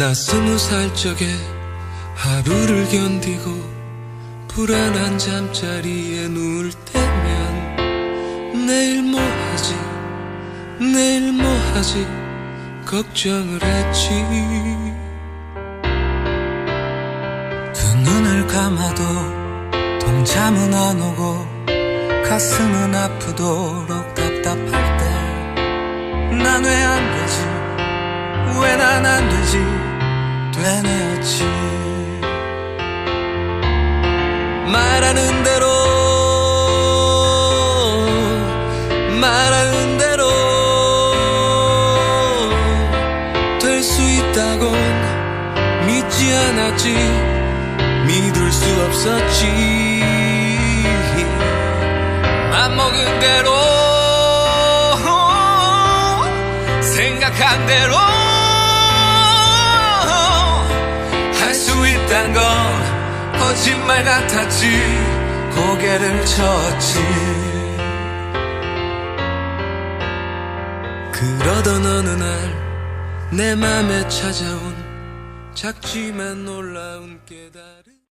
나 스무 살 적에 하루를 견디고 불안한 잠자리에 누울 때면 내일 뭐 하지? 내일 뭐 하지? 걱정을 했지. 두 눈을 감아도 동참은 안 오고 가슴은 아프도록 답답할 때 난 왜 안 되지? 왜 난 안 되지 되뇌었지 말하는 대로 말하는 대로 될 수 있다곤 믿지 않았지. 믿을 수 없었지. 맘먹은 대로 생각한 대로 수 있단 건 거짓말 같았지. 고개를 쳤지. 그러던 어느 날 내 맘에 찾아온 작지만 놀라운 깨달음